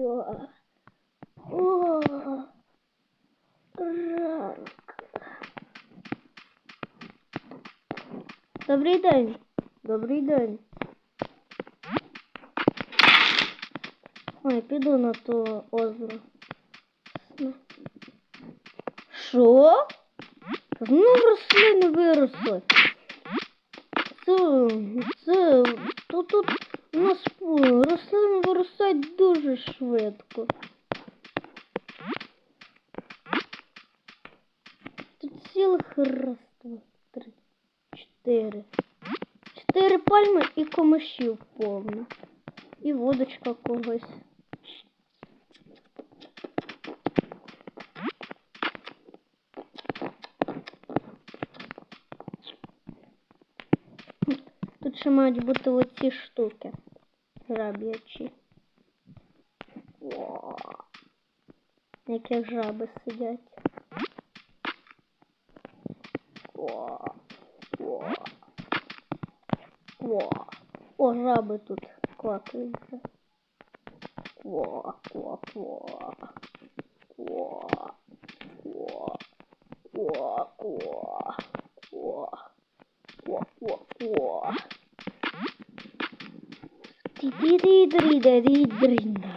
Йо. О, ранок. Добрий день. Добрий день. Ой, піду на то озеро. Що? Ну, рослини виросли. Це, це, тут, тут у нас дуже швидко. Тут цілих раз, два, три, чотири. Чотири пальми і комишів повно. І водочка когось. Тут ще мають бути оці штуки. Жаб'ячі. О, Які жаби сидять. О, о, о, о, жаби тут квакаються. Ква, ква, ква. Ква, ква, ква, ква, ква. Ква, ква, ква. Ди-ди-ди-ди-ди-ди-ди-ди.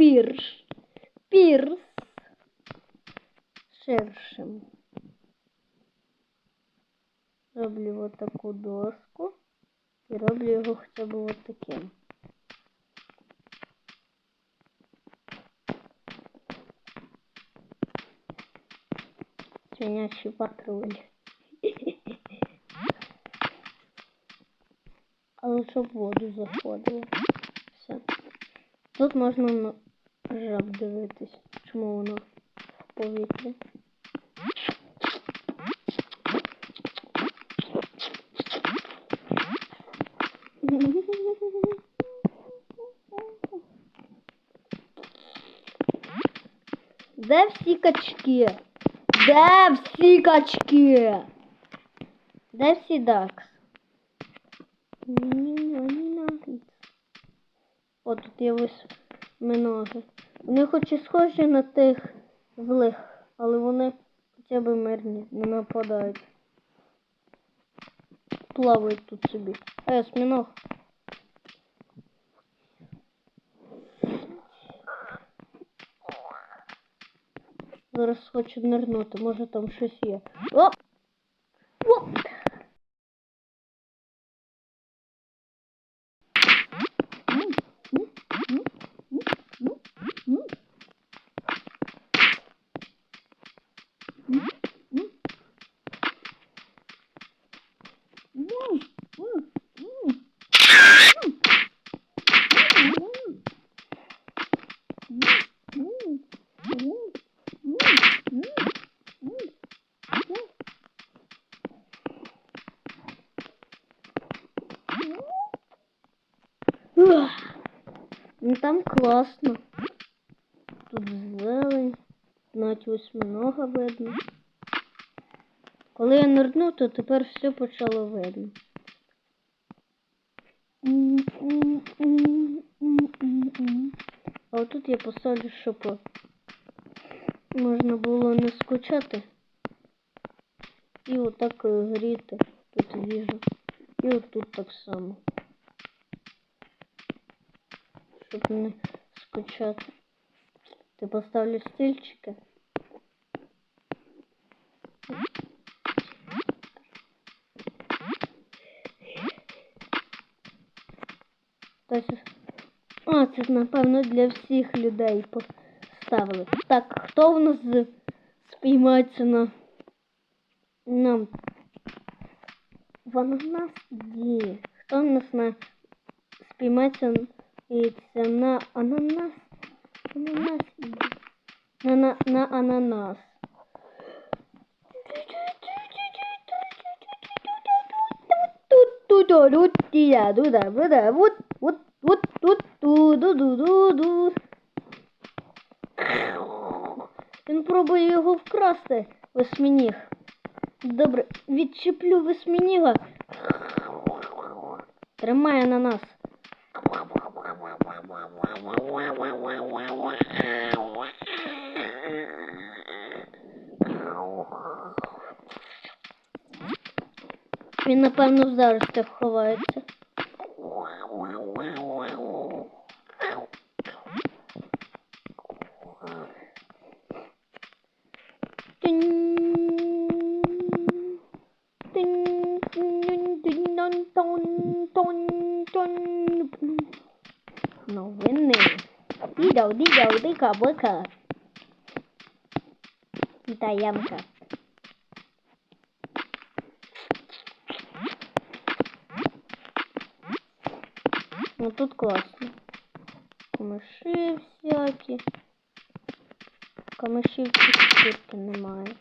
Пірш. Пірс. Ширшим. Роблю вот таку доску і роблю його хоча б вот таким. Свинячий патруль. Але щоб воду заходило. Все. Тут можна на жаб дивитись, чому воно в повітрі. Де всі качки? Де всі качки? Де всі дакс? О, тут є восьминоги. Вони хоч і схожі на тих злих, але вони хоча б мирні, не нападають. Плавають тут собі. Е, осьминог. Зараз хочу нирнути, може там щось є. О! Ну там класно. Тут зелень, навіть восьминога видно. Коли я нирнув, то тепер все почало видно. А отут я поставлю, щоб можна було не скучати. І отак е, гріти тут їжу. І отут так само. Щоб не скучати. Ти поставлю стільчики. Тобто, а, це, напевно, для всіх людей поставили. Так, хто в нас з- спіймається на... на... В ананас? Ні. Хто в нас на... спіймається і це на ананас? Ананас. На, на, на ананас. вот вот вот тут ту ду ду ду ду Він пробує його вкрасти, восьминіг. Добре, відчеплю восьминіга. Тримає на нас. Він, напевно, зараз так ховається. Дідо, дідо, дика, та ямка. Ну тут класно. Камиші всякі. Камишів тільки немає.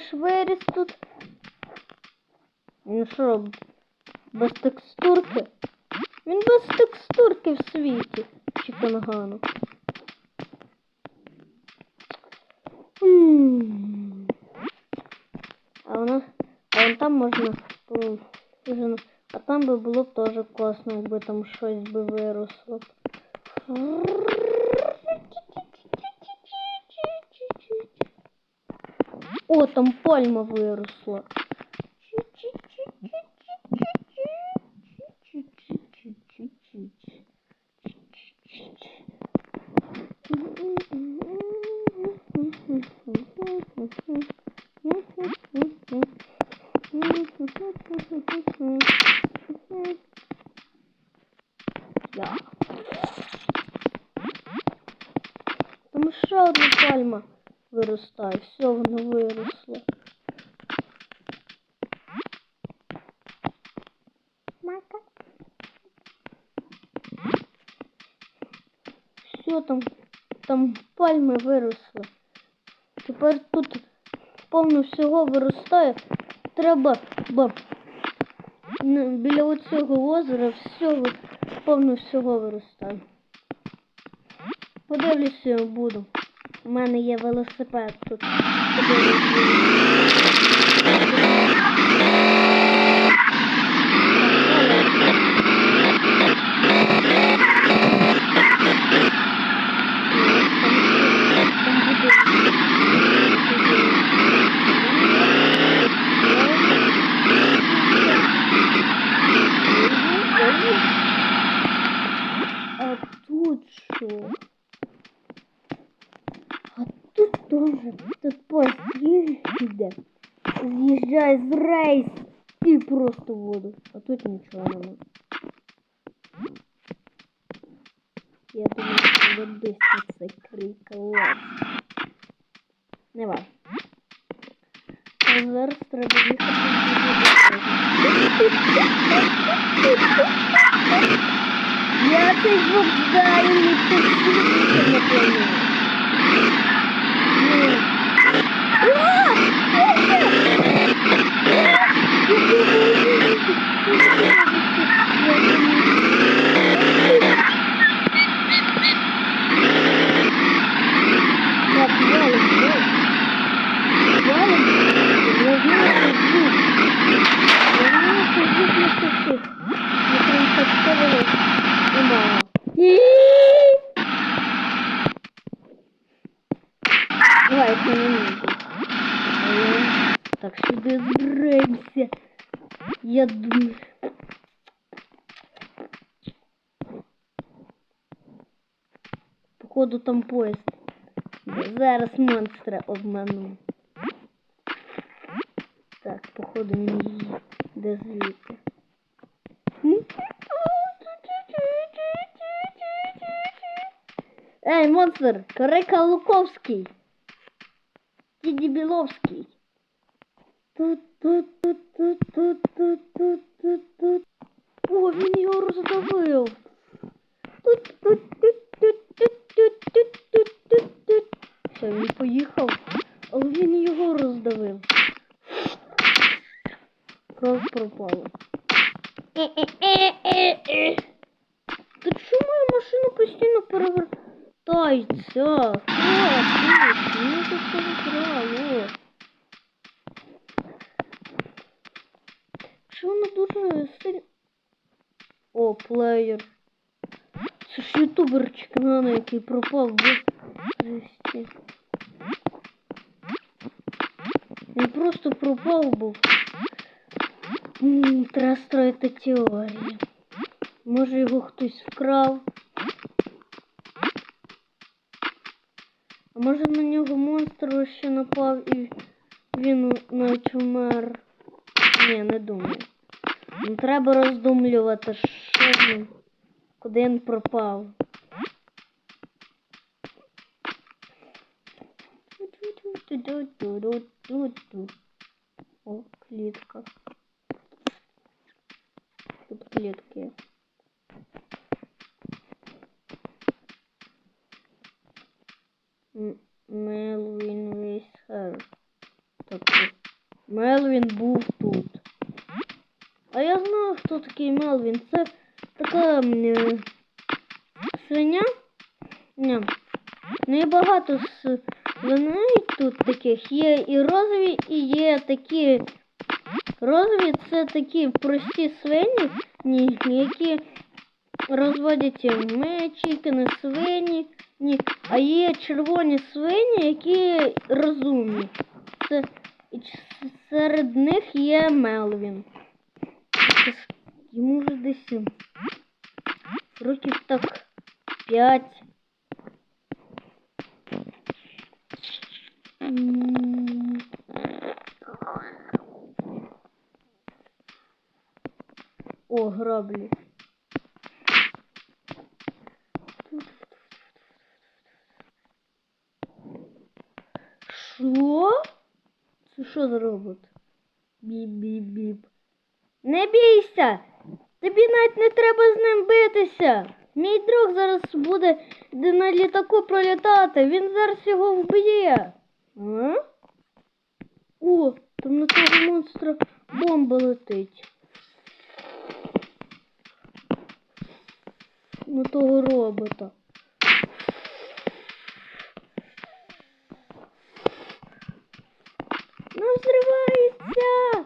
Камиш виріс тут. Він що, без текстурки? Він без текстурки в світі. Чікангану. А нас, а вон там можна, а там би було б теж класно, якби там щось би виросло. б. О, там пальма виросла. Я. Там ще одна пальма виростає. Все, воно виросло. Мака. Все там, там пальми виросли. Тепер тут повно всього виростає. Треба бо ну, біля оцього озера все повно всього виростає. Подивлюся, буду. У мене є велосипед тут. тут тоже. Тут поезд їде. З'їжджає з рейс і просто в воду. А тут нічого нема. Я думаю, що водиська це клас. Не важно. А зараз треба їхати. Я цей звук знаю, не чувствую на плані. Давай, не. Так, сюди збираємося. Я думаю. Походу там поїзд. Зараз монстра обману. Так, походу він йде звідти. Эй, монстр! Крика Луковский! Діді дебиловский. О, він його роздавив! Тут-тут-тут-тут-тут-тут-тут-тут. Все, він поїхав, але він його роздавив. Кров пропала. Та чому мою машину постійно перевертає? Перевертається? Хлопці, мені тут все вкрало. Що вона дуже сильно... О, плеєр. Це ж ютуберчик Нана, який пропав без вісті. Він просто пропав був. Треба строїти теорії. Може його хтось вкрав. А може на нього монстр ще напав і він навіть вмер. Ні, не думаю. Ну, треба роздумлювати, що він, куди він пропав. О, клітка. Тут клітки. Мелвін Вейсхер. Тобто Мелвін був тут. А я знаю, хто такий Мелвін. Це така е, свиня. Ні. І багато свиней тут таких. Є і розові, і є такі. Розові це такі прості свині, ні, які розводять на свині. Ні. А є червоні свині, які розумні. Це, серед них є Мелвін. Йому вже десь років так п'ять. О, граблі. Що? Це що за робот? Біп-біп-біп. Не бійся! Тобі навіть не треба з ним битися. Мій друг зараз буде на літаку пролітати. Він зараз його вб'є. А? О, там на того монстра бомба летить. На того робота. Ну, взривається!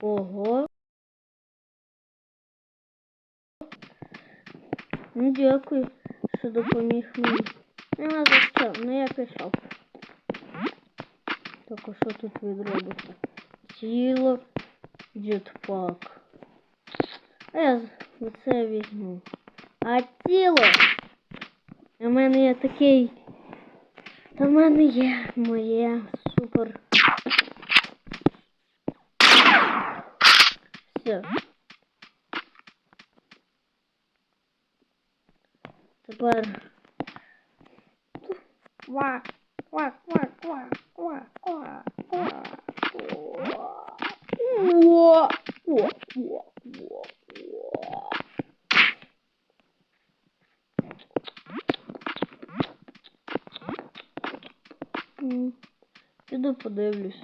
Ого. Ну, дякую, що допоміг мені. Нема за що, ну я пішов. Так, а що тут від робота? Тіло, джетпак. А я оце візьму. А тіло? У мене є такий. Та в мене є моє супер. Все. Тепер. Ква, ква, ква, ква, ква, ква, ква, ква. Піду подивлюсь.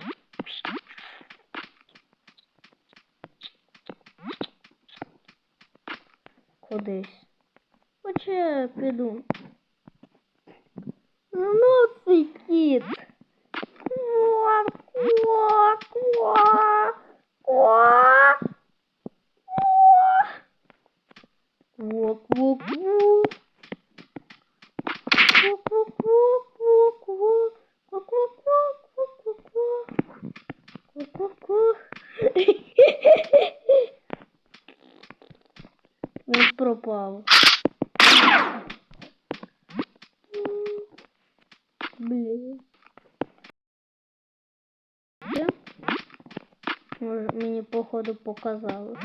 Кудись. Хоча піду. Ну, цей кіт. Він пропав. Блін. Може, мені походу показали.